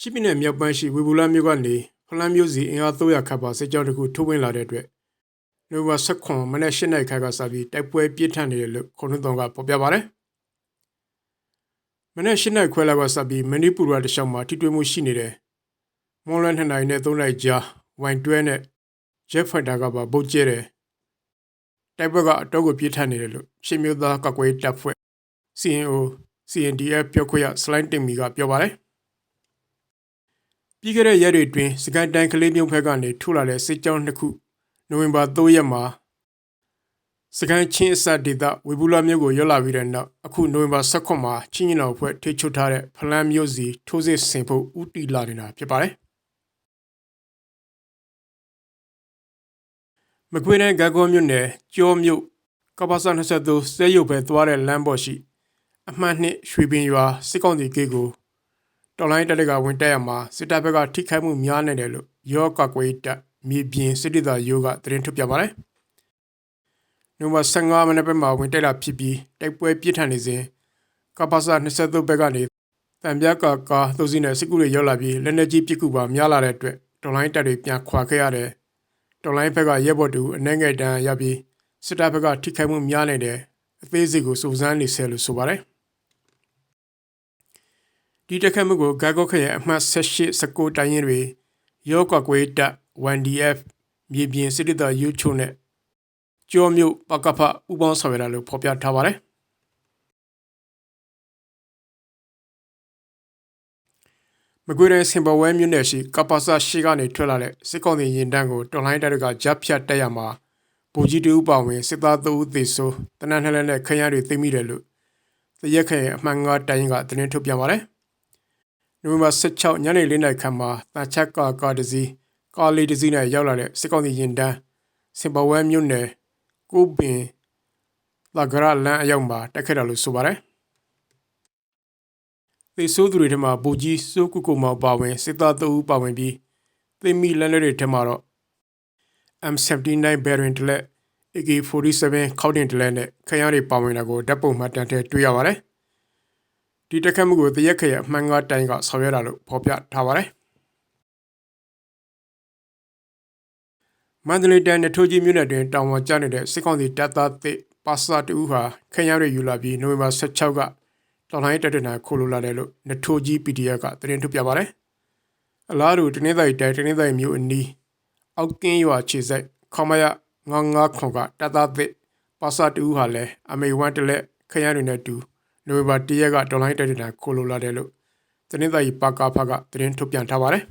ချင်းပြည်နယ်မြောက်ပိုင်းရှိဝေဘူလာမြို့ကနေဖလန်းမြို့စီအင်အား300ခန့်ပါစစ်ကြောင်းတစ်ခုထိုးဝင်လာတဲ့အတွက်နိုဝါ16မနေ့၈နိုင်ခါကစပြီးတိုက်ပွဲပြင်းထန်နေတယ်လို့ခွန်နှုံကဖော်ပြပါတယ်။မနေ့၈နိုင်ခွဲလောက်ကစပြီးမဏိပူရတခြားမှာထိတွေ့မှုရှိနေတယ်။မွန်လန်2နိုင်နဲ့3နိုင်ကြားဝိုင်တွဲနဲ့ဂျက်ဖိုက်တာကပါပုတ်ကျဲတယ်။တိုက်ပွဲကအတော့ကိုပြင်းထန်နေတယ်လို့ရှင်းမျိုးသားကကွယ်တပ်ဖွဲ့ CNO CNDF ပြောခွင့်ရစလိုင်းတင်မီကပြောပါတယ်။ ပြီးခဲ့တဲ့ရက်တွေအတွင်းစကိုင်းတိုင်းကလေးမြို့ဘက်ကနေထိုးလာတဲ့စစ်ကြောင်းနှစ်ခုနိုဝင်ဘာ3ရက်မှာစကိုင်းချင်းအစဒေသဝေဘူးလာမြို့ကိုရောက်လာပြီးတဲ့နောက်အခုနိုဝင်ဘာ16မှာချင်းရင်တော်ဖွဲ့ထိချုပ်ထားတဲ့ဖလန်းမြို့စီထိုးစစ်ဆင်ဖို့ဥတီလာနေတာဖြစ်ပါတယ်မကွေးတိုင်းဂါကောမြို့နယ်ကျောမြို့ကပ္ပစ23စဲရုပ်ပဲသွားတဲ့လမ်းပေါ်ရှိအမှတ်နှစ်ရွှေပင်ရွာစစ်ကောင်စီဂိတ်ကို တော်လိုင်းတက်တကဝင်တက်ရမှာစစ်တပ်ဘက်ကထိခိုက်မှုများနေတယ်လို့ရော့ကကွေးတပ်မြေပြင်စစ်တပ်သားရိုးကသတင်းထုတ်ပြန်ပါတယ်။နိုဝင်ဘာ15မိနစ်ပဲမှာဝင်တက်လာဖြစ်ပြီးတိုက်ပွဲပြစ်ထန်နေစဉ်ကပ္ပစ23ဘက်ကနေတံပြကာကာသူစီနဲ့စစ်ကူတွေရောက်လာပြီးလက်နက်ကြီးပစ်ကူပါများလာတဲ့အတွက်တော်လိုင်းတပ်တွေပြန်ခွာခဲ့ရတယ်။တော်လိုင်းဘက်ကရဲဘော်တူအနေငယ်တန်းရပြီးစစ်တပ်ဘက်ကထိခိုက်မှုများနေတယ်အသေးစိတ်ကိုစုံစမ်းနေဆဲလို့ဆိုပါတယ်။ ဒီတက်ခတ်မှုကိုဂါကော့ခရဲ့အမှတ်18 19တိုင်းရင်တွေရောကွာကွေးတပ် 1DF မြေပြင်စစ်တပ်ယူချုံနဲ့ကျော်မြို့ပကဖဥပေါင်းဆောင်ရတာလို့ဖော်ပြထားပါတယ်မကွေးတိုင်းစင်ဘဝဲမြို့နယ်ရှိကပ္ပစရှိကနေထွက်လာတဲ့စစ်ကောင်စီရင်တန်းကိုတော်လိုင်းတပ်ကဂျပ်ဖြတ်တက်ရမှာဘူကြီးတူပါဝင်စစ်သား3ဦးသေဆုံးတနက်နှက်နဲ့ခရမ်းတွေသိမိတယ်လို့တရက်ခရဲ့အမှန်ငါတိုင်းကသတင်းထုတ်ပြန်ပါတယ် နိုဝင်ဘာ16ညနေ4နာရီခန့်မှာတာချက်ကာကာတစီကာလီတစီနဲ့ရောက်လာတဲ့စစ်ကောင်စီရင်တန်းစင်ဘဝဲမြို့နယ်ကိုပင်လာဂရလန်အရောက်မှာတက်ခဲ့တယ်လို့ဆိုပါတယ်။သေဆိုးသူတွေထဲမှာဘူကြီးစိုးကုကုမောင်ပါဝင်စစ်သား3ဦးပါဝင်ပြီးသေမီလန်တွေထဲမှာတော့ M79 Baron တလက် AK47 ခေါက်တင်တလက်နဲ့ခရမ်းတွေပါဝင်တာကိုဓာတ်ပုံမှတ်တမ်းထဲတွေ့ရပါတယ်။ ဒီတက်ခတ်မှုကိုတရက်ခရအမှန်ကတိုင်ကဆောင်ရွက်တာလို့ဖော်ပြထားပါတယ်မန္တလေးတိုင်းနထိုးကြီးမြို့နယ်တွင်တောင်ပေါ်ကျနေတဲ့စစ်ကောင်စီတပ်သားသစ်ပါစာတူဟာခရမ်းရယူလာပြီးနိုဝင်ဘာ16ကတော်လိုင်းတက်တနာခိုလိုလာတယ်လို့နထိုးကြီး PDF ကသတင်းထုတ်ပြပါတယ်အလားတူတနင်္သာရီတိုင်းတနင်္သာရီမြို့အနီးအောက်ကင်းရွာခြေစိုက်ခေါမရ99ခွန်ကတပ်သားသစ်ပါစာတူဟာလည်းအမေဝမ်တလက်ခရမ်းတွေနဲ့တူ နိုဝင်ဘာ၁ရက်ကဒေါ်လာတက်တာခိုလိုလာတယ်လို့သတင်းစာကြီးပါကာဖကသတင်းထုတ်ပြန်ထားပါတယ်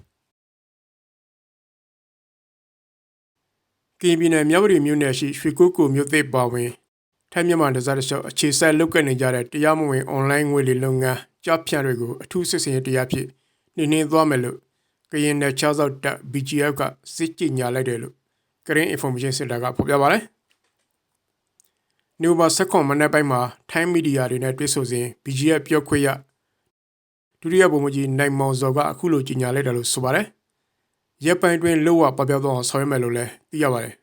ကင်းပြည်နယ်မြဝတီမြို့နယ်ရှိရွှေကုတ်ကိုမြို့သိပ်ပါဝင်ထိုင်းမြန်မာဒေသတလျှောက်အခြေဆက်လုပ်ကပ်နေကြတဲ့တရားမဝင်အွန်လိုင်းငွေလိလုပ်ငန်းကြော့ဖြန့်တွေကိုအထူးစစ်စင်ရေးတရားဖြစ်နှင်းနှင်းသွားမယ်လို့ကရင်နယ်ချောက်စောက်တပ် BGF ကစစ်ကြညာလိုက်တယ်လို့ Green Information Center ကဖော်ပြပါတယ်။ နိုဘာဆက်ခွန်မနေ့ပိုင်းမှာထိုင်းမီဒီယာတွေနဲ့တွေ့ဆုံစဉ် BGF ပြောခွင့်ရဒုတိယဗိုလ်မှူးကြီးနိုင်မောင်စောကအခုလိုကြေညာလိုက်တယ်လို့ဆိုပါတယ်။ရပ်ပိုင်းတွင်လောဝပပြောက်တော့ဆောင်ရွက်မယ်လို့လည်းသိရပါတယ်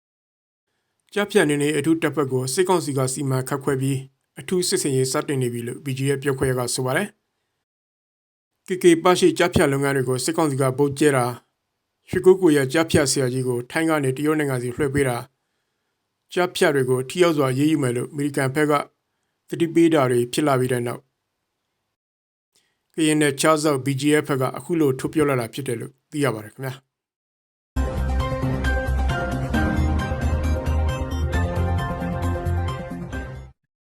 ။ကြားဖြတ်နေနေအထူးတပ်ဖွဲ့ကိုစစ်ကောင်စီကစီမံခတ်ခွဲပြီးအထူးစစ်စင်ရေးစတင်နေပြီလို့ BGF ပြောခွင့်ရကဆိုပါတယ်။ KK ပါရှိကြားဖြတ်လုပ်ငန်းတွေကိုစစ်ကောင်စီကဗုတ်ကျဲတာရွှေကုတ်ကိုရကြားဖြတ်ဆရာကြီးကိုထိုင်းကနေတရုတ်နိုင်ငံစီလွှဲပေးတာ ကြားဖြတ်တွေကိုထိရောက်စွာရေးယူမယ်လို့အမေရိကန်ဘက်ကသတိပေးတာတွေဖြစ်လာပြီးတဲ့နောက်ကရင်နဲ့ချားဆောက် BGF ဘက်ကအခုလိုထုတ်ပြောလာတာဖြစ်တယ်လို့သိရပါတယ်ခင်ဗျာ။